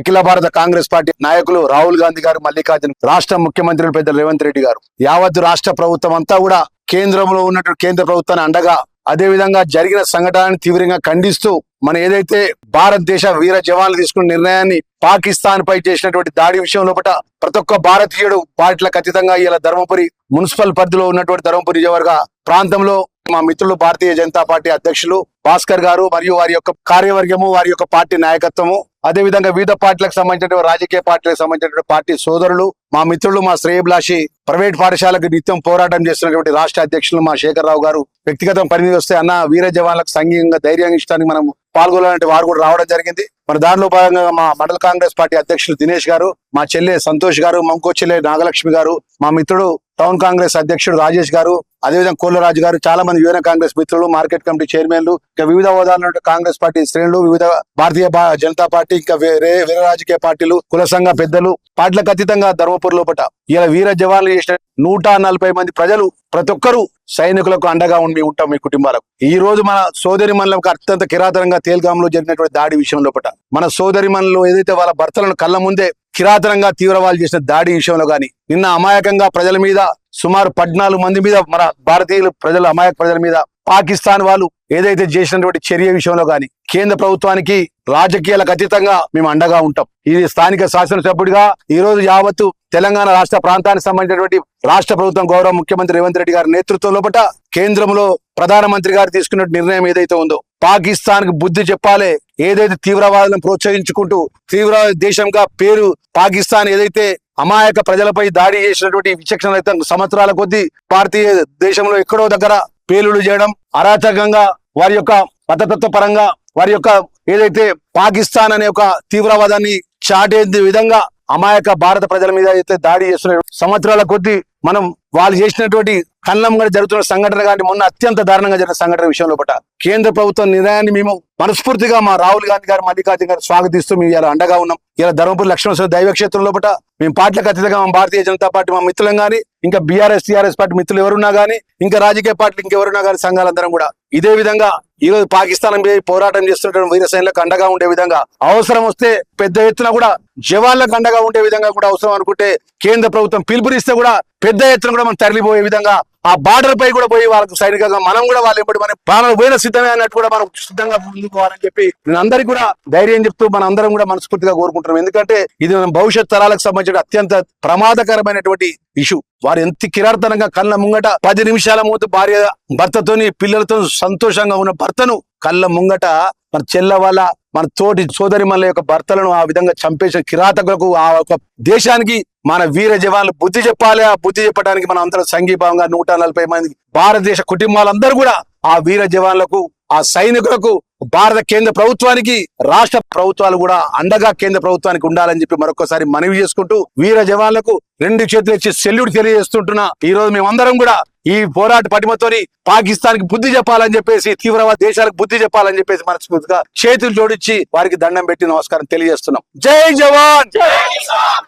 అఖిల భారత కాంగ్రెస్ పార్టీ నాయకులు రాహుల్ గాంధీ గారు మల్లికార్జున రాష్ట్ర ముఖ్యమంత్రులు పెద్ద రేవంత్ రెడ్డి గారు. యావత్ రాష్ట్ర ప్రభుత్వం అంతా కూడా కేంద్రంలో ఉన్నటువంటి కేంద్ర ప్రభుత్వాన్ని అండగా అదే విధంగా జరిగిన సంఘటనని తీవ్రంగా ఖండిస్తూ మన ఏదైతే భారతదేశ వీర జవాన్లు తీసుకున్న నిర్ణయాన్ని పాకిస్తాన్ పై చేసినటువంటి దాడి విషయం లోపల ప్రతి ఒక్క భారతీయుడు పార్టీల ఖచ్చితంగా ఇలా ధర్మపురి మున్సిపల్ పరిధిలో ఉన్నటువంటి ధర్మపురి నియోజకవర్గ ప్రాంతంలో మా మిత్రులు భారతీయ జనతా పార్టీ అధ్యక్షులు భాస్కర్ గారు మరియు వారి యొక్క కార్యవర్గము వారి యొక్క పార్టీ నాయకత్వము అదే విధంగా వివిధ పార్టీలకు సంబంధించిన రాజకీయ పార్టీలకు సంబంధించినటువంటి పార్టీ సోదరులు మా మిత్రులు మా శ్రేయభిలాషి ప్రైవేట్ పాఠశాలకు నిత్యం పోరాటం చేస్తున్నటువంటి రాష్ట్ర అధ్యక్షులు మా శేఖర్ రావు గారు. వ్యక్తిగతం పరిమితి వస్తే అన్న వీర జవాన్లకు సంఘీయంగా ధైర్యం ఇష్టానికి మనం పాల్గొనాలంటే వారు కూడా రావడం జరిగింది. మరి దానిలో భాగంగా మా మండల కాంగ్రెస్ పార్టీ అధ్యక్షులు దినేష్ గారు మా చెల్లె సంతోష్ గారు మంకో చెల్లె నాగలక్ష్మి గారు మా మిత్రుడు టౌన్ కాంగ్రెస్ అధ్యక్షుడు రాజేష్ గారు అదేవిధంగా కోల్లరాజు గారు చాలా మంది యువన కాంగ్రెస్ మిత్రులు మార్కెట్ కమిటీ చైర్మన్లు ఇంకా వివిధ హోదాల కాంగ్రెస్ పార్టీ శ్రేణులు వివిధ భారతీయ జనతా పార్టీ ఇంకా వేరే వేరే రాజకీయ పార్టీలు కుల సంఘ పెద్దలు పార్టీలకు అతీతంగా ధర్మపురి లోపట. ఇలా వీర జవాన్లు చేసిన నూట నలభై మంది ప్రజలు ప్రతి ఒక్కరూ సైనికులకు అండగా ఉండి ఉంటాం మీ కుటుంబాలకు. ఈ రోజు మన సోదరి మండలం అత్యంత కిరాతనంగా తేల్గాంలో జరిగినటువంటి దాడి విషయం లోపట. మన సోదరి మనలో ఏదైతే వాళ్ళ భర్తలను కళ్ళ ముందే కిరాతనంగా తీవ్రవాదులు చేసిన దాడి విషయంలో గాని నిన్న అమాయకంగా ప్రజల మీద సుమారు పద్నాలుగు మంది మీద మన భారతీయులు ప్రజలు అమాయక ప్రజల మీద పాకిస్తాన్ వాళ్ళు ఏదైతే చేసినటువంటి చర్య విషయంలో కానీ కేంద్ర ప్రభుత్వానికి రాజకీయాలకు అతీతంగా మేము అండగా ఉంటాం. ఇది స్థానిక శాసనసభ్యుడిగా ఈ రోజు యావత్తు తెలంగాణ రాష్ట్ర ప్రాంతానికి సంబంధించినటువంటి రాష్ట్ర ప్రభుత్వం గౌరవ ముఖ్యమంత్రి రేవంత్ రెడ్డి గారి నేతృత్వం లోపట కేంద్రంలో ప్రధానమంత్రి గారు తీసుకున్న నిర్ణయం ఏదైతే ఉందో పాకిస్తాన్కు బుద్ధి చెప్పాలి ఏదైతే తీవ్రవాదులను ప్రోత్సహించుకుంటూ తీవ్ర దేశంగా పేరు పాకిస్తాన్ ఏదైతే అమాయక ప్రజలపై దాడి చేసినటువంటి విచక్షణ సంవత్సరాల కొద్దీ భారతీయ దేశంలో ఎక్కడో దగ్గర పేలుడు చేయడం అరాచకంగా వారి యొక్క మతతత్వ పరంగా వారి యొక్క ఏదైతే పాకిస్తాన్ అనే ఒక తీవ్రవాదాన్ని చాటే విధంగా అమాయక భారత ప్రజల మీద అయితే దాడి చేస్తున్న సంవత్సరాల కొద్దీ మనం వాళ్ళు చేసినటువంటి కళ్ళంగా జరుగుతున్న సంఘటన కానీ మొన్న అత్యంత దారుణంగా జరిగిన సంఘటన విషయంలో పట కేంద్ర ప్రభుత్వం నిర్ణయాన్ని మేము మనస్ఫూర్తిగా మా రాహుల్ గాంధీ గారు మల్లికార్జున గారు స్వాగతిస్తూ మేము ఇలా అండగా ఉన్నాం. ఇలా ధర్మపురి లక్ష్మణ దైవక్షేత్రంలో పట మేము పార్టీలకు అతీతంగా మా భారతీయ జనతా పార్టీ మా మిత్రులం గానీ ఇంకా బీఆర్ఎస్ టీఆర్ఎస్ పార్టీ మిత్రులు ఎవరున్నా గానీ ఇంకా రాజకీయ పార్టీలు ఇంకెవరున్నా గానీ సంఘాలందరం కూడా ఇదే విధంగా ఈ రోజు పాకిస్తాన్ పోరాటం చేస్తున్నటువంటి వీర సైన్యులకు అండగా ఉండే విధంగా అవసరం వస్తే పెద్ద ఎత్తున కూడా జవాన్లకు అండగా ఉండే విధంగా కూడా అవసరం అనుకుంటే కేంద్ర ప్రభుత్వం పిలుపునిస్తే కూడా పెద్ద ఎత్తున కూడా మనం తరలిపోయే విధంగా ఆ బార్డర్ పై కూడా పోయి వాళ్ళకు సైనికంగా మనం కూడా వాళ్ళు ఎప్పుడు మన ప్రాణాలు పోయిన సిద్ధమే అన్నట్టు కూడా మనం సిద్ధంగా ముందుకోవాలని చెప్పి నేను అందరికీ కూడా ధైర్యం చెప్తూ మన అందరం కూడా మనస్ఫూర్తిగా కోరుకుంటున్నాం. ఎందుకంటే ఇది మన భవిష్యత్ తరాలకు సంబంధించిన అత్యంత ప్రమాదకరమైనటువంటి ఇష్యూ వారు ఎంత కిరార్తనంగా కళ్ళ ముంగట పది నిమిషాల ముందు భార్య భర్తతోని పిల్లలతో సంతోషంగా ఉన్న భర్తను కళ్ళ ముంగట మన చెల్ల వల్ల మన తోటి సోదరి మన యొక్క భర్తలను ఆ విధంగా చంపేసిన కిరాతకులకు ఆ యొక్క దేశానికి మన వీర జవాన్లు బుద్ధి చెప్పాలి. ఆ బుద్ధి చెప్పడానికి మనం అందరం సంఘీభావంగా నూట నలభై మంది భారతదేశ కుటుంబాలందరూ కూడా ఆ వీర జవాన్లకు ఆ సైనికులకు భారత కేంద్ర ప్రభుత్వానికి రాష్ట్ర ప్రభుత్వాలు కూడా అండగా కేంద్ర ప్రభుత్వానికి ఉండాలని చెప్పి మరొకసారి మనవి చేసుకుంటూ వీర జవాన్లకు రెండు చేతులు ఇచ్చి సెల్యూట్ తెలియజేస్తుంటున్నా. ఈ రోజు మేమందరం కూడా ఈ పోరాట పటిమతోని పాకిస్తాన్కి బుద్ధి చెప్పాలని చెప్పేసి తీవ్రవాద దేశాలకు బుద్ధి చెప్పాలని చెప్పేసి మనస్ఫూర్తిగా చేతులు జోడించి వారికి దండం పెట్టి నమస్కారం తెలియజేస్తున్నాం. జై జవాన్!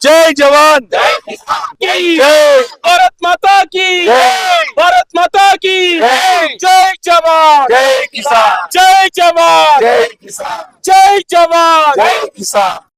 జై జవాన్! భారత్ మాతా జై జవాన్! జై కిసాన్. జై జవాన్. జై కిసాన్. జై జవాన్. జై కిసాన్.